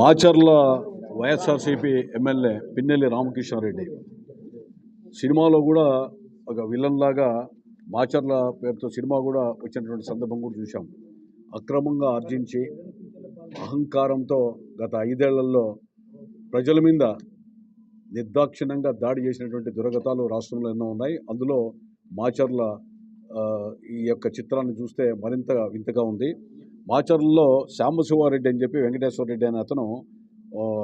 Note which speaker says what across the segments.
Speaker 1: Macherla YSRCP MLA Pinnelli Ramakrishna Reddy. సినిమాలో కూడా ఒక విలన్ లాగా మాచర్ల పేరుతో సినిమా కూడా వచ్చినటువంటి సందర్భం కూడా చూసాం అక్రమంగా ఆర్జించి అహంకారంతో గత ఐదేళ్ళలో ప్రజల మీద నిర్దాక్షిణ్యంగా దాడి చేసినటువంటి దురగతాలు రాష్ట్రంలో ఎన్నో ఉన్నాయి. అందులో మాచర్ల ఈ యొక్క చిత్రాన్ని చూస్తే మరింత వింతగా ఉంది. మాచర్లలో శ్యామశివారెడ్డి అని చెప్పి వెంకటేశ్వర రెడ్డి అనే అతను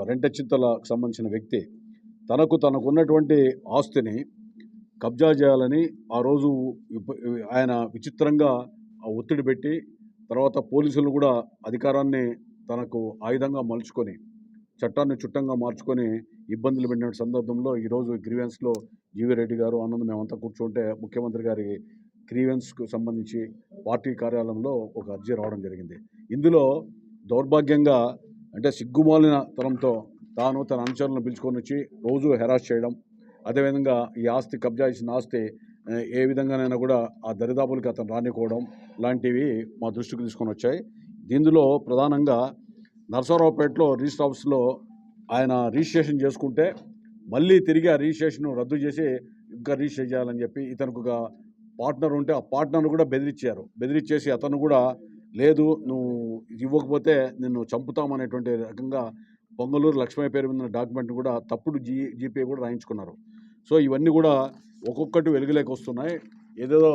Speaker 1: రెంటచింతలకు సంబంధించిన వ్యక్తి. తనకు తనకున్నటువంటి ఆస్తిని కబ్జా చేయాలని ఆ రోజు ఆయన విచిత్రంగా ఒత్తిడి పెట్టి తర్వాత పోలీసులు కూడా అధికారాన్ని తనకు ఆయుధంగా మలుచుకొని చట్టాన్ని చుట్టంగా మార్చుకొని ఇబ్బందులు పెట్టిన సందర్భంలో ఈరోజు గ్రీవెన్స్లో జీవీ రెడ్డి గారు ఆనంద్ మేమంతా కూర్చుంటే ముఖ్యమంత్రి గారి గ్రీవెన్స్కు సంబంధించి పార్టీ కార్యాలయంలో ఒక అర్జీ రావడం జరిగింది. ఇందులో దౌర్భాగ్యంగా అంటే సిగ్గుమాలిన తరంతో తాను తన అనుచరులను పిలుచుకొని వచ్చి రోజు హెరాస్ చేయడం అదేవిధంగా ఈ ఆస్తి కబ్జా చేసిన ఆస్తి ఏ విధంగానైనా కూడా ఆ దరిదాపులకి అతను రానికోవడం లాంటివి మా దృష్టికి తీసుకొని వచ్చాయి. దీనిలో ప్రధానంగా నరసరావుపేటలో రిజిస్టర్ ఆఫీస్లో ఆయన రిజిస్ట్రేషన్ చేసుకుంటే మళ్ళీ తిరిగి ఆ రిజిస్ట్రేషన్ రద్దు చేసి ఇంకా రిజిస్టర్ చేయాలని చెప్పి ఇతనికి ఒక పార్ట్నర్ ఉంటే ఆ పార్ట్నర్ కూడా బెదిరించారు. బెదిరించేసి అతను కూడా లేదు నువ్వు ఇది ఇవ్వకపోతే నిన్ను చంపుతామనేటువంటి రకంగా పొంగలూరు లక్ష్మయ్య పేరు మీద డాక్యుమెంట్ కూడా తప్పుడు జీ జీపే కూడా రాయించుకున్నారు. సో ఇవన్నీ కూడా ఒక్కొక్కటి వెలుగులోకి వస్తున్నాయి. ఏదేదో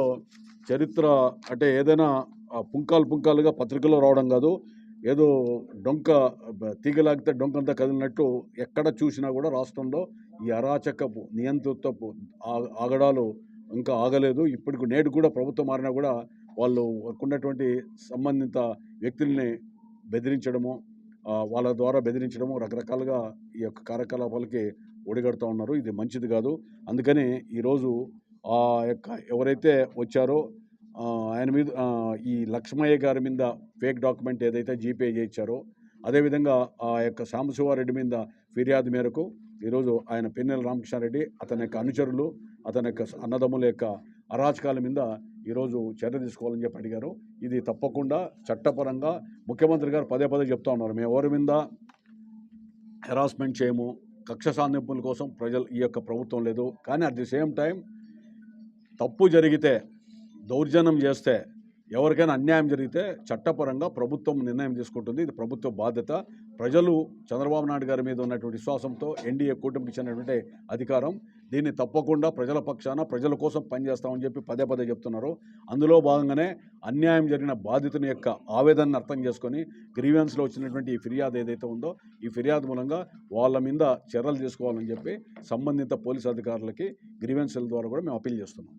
Speaker 1: చరిత్ర అంటే ఏదైనా పుంకాలు పుంకాలుగా పత్రికలో రావడం కాదు ఏదో డొంక బ- తీగలాగితే డొంకంతా కదిలినట్టు ఎక్కడ చూసినా కూడా రాష్ట్రంలో ఈ అరాచకపు నియంతృత్వపు ఆగడాలు ఇంకా ఆగలేదు. ఇప్పటికి నేడు కూడా ప్రభుత్వం మారినా కూడా వాళ్ళు ఉన్నటువంటి సంబంధిత వ్యక్తుల్ని బెదిరించడము వాళ్ళ ద్వారా బెదిరించడము రకరకాలుగా ఈ యొక్క కార్యకలాపాలకి ఒడిగడుతూ ఉన్నారు. ఇది మంచిది కాదు. అందుకని ఈరోజు ఆ యొక్క ఎవరైతే వచ్చారో ఆయన మీద ఈ లక్ష్మయ్య గారి మీద ఫేక్ డాక్యుమెంట్ ఏదైతే జీపే చేయించారో అదేవిధంగా ఆ యొక్క సాంబశివారెడ్డి మీద ఫిర్యాదు మేరకు ఈరోజు ఆయన పెన్నెల రామకృష్ణారెడ్డి అతని యొక్క అనుచరులు అతని యొక్క అన్నదమ్ముల యొక్క అరాచకాల మీద ఈరోజు చర్య తీసుకోవాలని చెప్పి అడిగారు. ఇది తప్పకుండా చట్టపరంగా ముఖ్యమంత్రి గారు పదే పదే చెప్తా ఉన్నారు. మేము ఎవరి మీద హెరాస్మెంట్ చేయము కక్ష సాధింపుల కోసం ప్రజలు ఈ యొక్క ప్రభుత్వం లేదు. కానీ అట్ ది సేమ్ టైం తప్పు జరిగితే దౌర్జన్యం చేస్తే ఎవరికైనా అన్యాయం జరిగితే చట్టపరంగా ప్రభుత్వం నిర్ణయం తీసుకుంటుంది. ఇది ప్రభుత్వ బాధ్యత. ప్రజలు చంద్రబాబు నాయుడు గారి మీద ఉన్నటువంటి విశ్వాసంతో ఎన్డీఏ కూటమికి ఇచ్చినటువంటి అధికారం. దీన్ని తప్పకుండా ప్రజల పక్షాన ప్రజల కోసం పనిచేస్తామని చెప్పి పదే పదే చెప్తున్నారు. అందులో భాగంగానే అన్యాయం జరిగిన బాధితుని యొక్క ఆవేదనను అర్థం చేసుకొని గ్రీవెన్స్లో వచ్చినటువంటి ఈ ఫిర్యాదు ఏదైతే ఉందో ఈ ఫిర్యాదు మూలంగా వాళ్ళ మీద చర్యలు తీసుకోవాలని చెప్పి సంబంధిత పోలీస్ అధికారులకి గ్రీవెన్స్ల ద్వారా కూడా మేము అప్పీల్ చేస్తున్నాం.